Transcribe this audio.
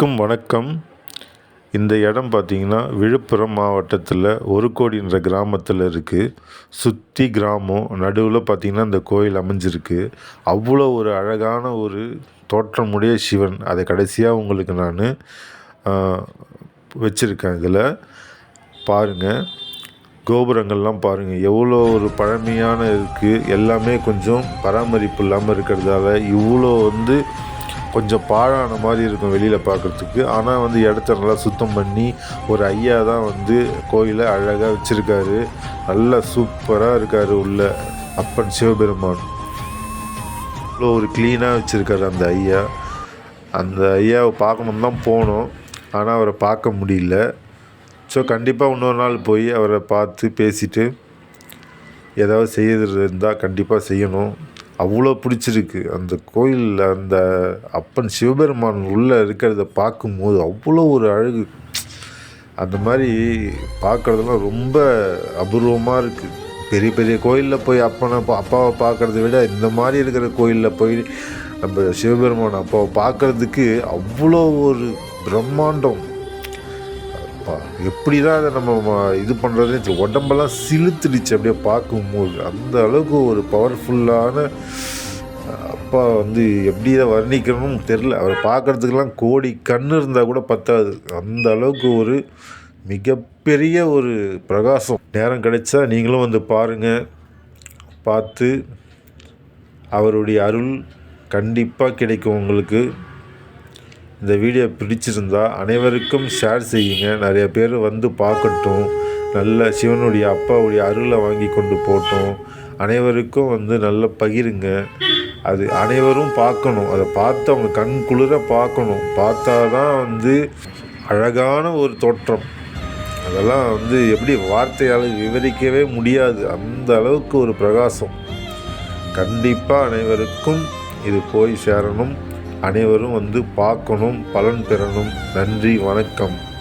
அனைவருக்கும் வணக்கம். இந்த இடம் பார்த்தீங்கன்னா விழுப்புரம் மாவட்டத்தில் ஒரு கோடின்ற கிராமத்தில் இருக்குது சுற்றி கிராமம் நடுவில் பார்த்தீங்கன்னா இந்த கோயில் அமைஞ்சிருக்கு. அவ்வளோ ஒரு அழகான ஒரு தோற்றமுடைய சிவன். அதை கடைசியாக உங்களுக்கு நான் வச்சுருக்கேன் இதில். பாருங்கள் கோபுரங்கள்லாம் பாருங்கள் எவ்வளோ ஒரு பழமையான இருக்குது எல்லாமே கொஞ்சம் பராமரிப்பு இல்லாமல் இருக்கிறதால இவ்வளோ வந்து கொஞ்சம் பாழான மாதிரி இருக்கும் வெளியில் பார்க்குறதுக்கு. ஆனால் வந்து இடத்த நல்லா சுத்தம் பண்ணி ஒரு ஐயா தான் வந்து கோயிலை அழகாக வச்சுருக்காரு. நல்லா சூப்பராக இருக்கார் உள்ள. அப்பன் சிவபெருமான். இவ்வளோ ஒரு க்ளீனாக வச்சுருக்காரு அந்த ஐயா. அந்த ஐயாவை பார்க்கணுன்னு தான் போனோம். ஆனால் அவரை பார்க்க முடியல. ஸோ கண்டிப்பாக இன்னொரு நாள் போய் அவரை பார்த்து பேசிட்டு ஏதாவது செய்யறது இருந்தால் கண்டிப்பாக செய்யணும். அவ்வளோ பிடிச்சிருக்கு. அந்த கோயிலில் அந்த அப்பன் சிவபெருமான் உள்ளே இருக்கிறத பார்க்கும்போது அவ்வளோ ஒரு அழகு. அந்த மாதிரி பார்க்குறதெல்லாம் ரொம்ப அபூர்வமாக இருக்குது பெரிய பெரிய கோயிலில் போய் அப்பனை பா- அப்பாவை பார்க்குறத விட இந்த மாதிரி இருக்கிற கோயிலில் போய் நம்ம சிவபெருமான் அப்பாவை பார்க்குறதுக்கு அவ்வளோ ஒரு பிரம்மாண்டம். அப்பா, எப்படி தான் அதை நம்ம இது பண்ணுறதுன்னு உடம்பெல்லாம் சிலுத்துடுச்சு அப்படியே பார்க்கும்போது. அந்த அளவுக்கு ஒரு பவர்ஃபுல்லான அப்பா வந்து எப்படி இதை வர்ணிக்கணும்னு தெரில அவரை பார்க்குறதுக்கெல்லாம் கோடி கண் இருந்தால் கூட பத்தாது. அந்த அளவுக்கு ஒரு மிகப்பெரிய ஒரு பிரகாசம். நேரம் கிடைச்சா நீங்களும் வந்து பாருங்கள் பார்த்து அவருடைய அருள் கண்டிப்பாக கிடைக்கும் உங்களுக்கு. இந்த வீடியோ பிடிச்சிருந்தா அனைவருக்கும் ஷேர் செய்யுங்க. நிறைய பேர் வந்து பார்க்கட்டும். நல்ல சிவனுடைய அப்பாவுடைய அருளை வாங்கி கொண்டு போட்டோம் அனைவருக்கும் வந்து நல்ல பகிருங்க. அது அனைவரும் பார்க்கணும். அதை பார்த்து அவங்க கண் குளிர பார்க்கணும். பார்த்தா தான் வந்து அழகான ஒரு தோற்றம். அதெல்லாம் வந்து எப்படி வார்த்தையால் விவரிக்கவே முடியாது. அந்த அளவுக்கு ஒரு பிரகாசம். கண்டிப்பாக அனைவருக்கும் இது போய் சேரணும். அனைவரும் வந்து பார்க்கணும் பலன் பெறணும். நன்றி வணக்கம்.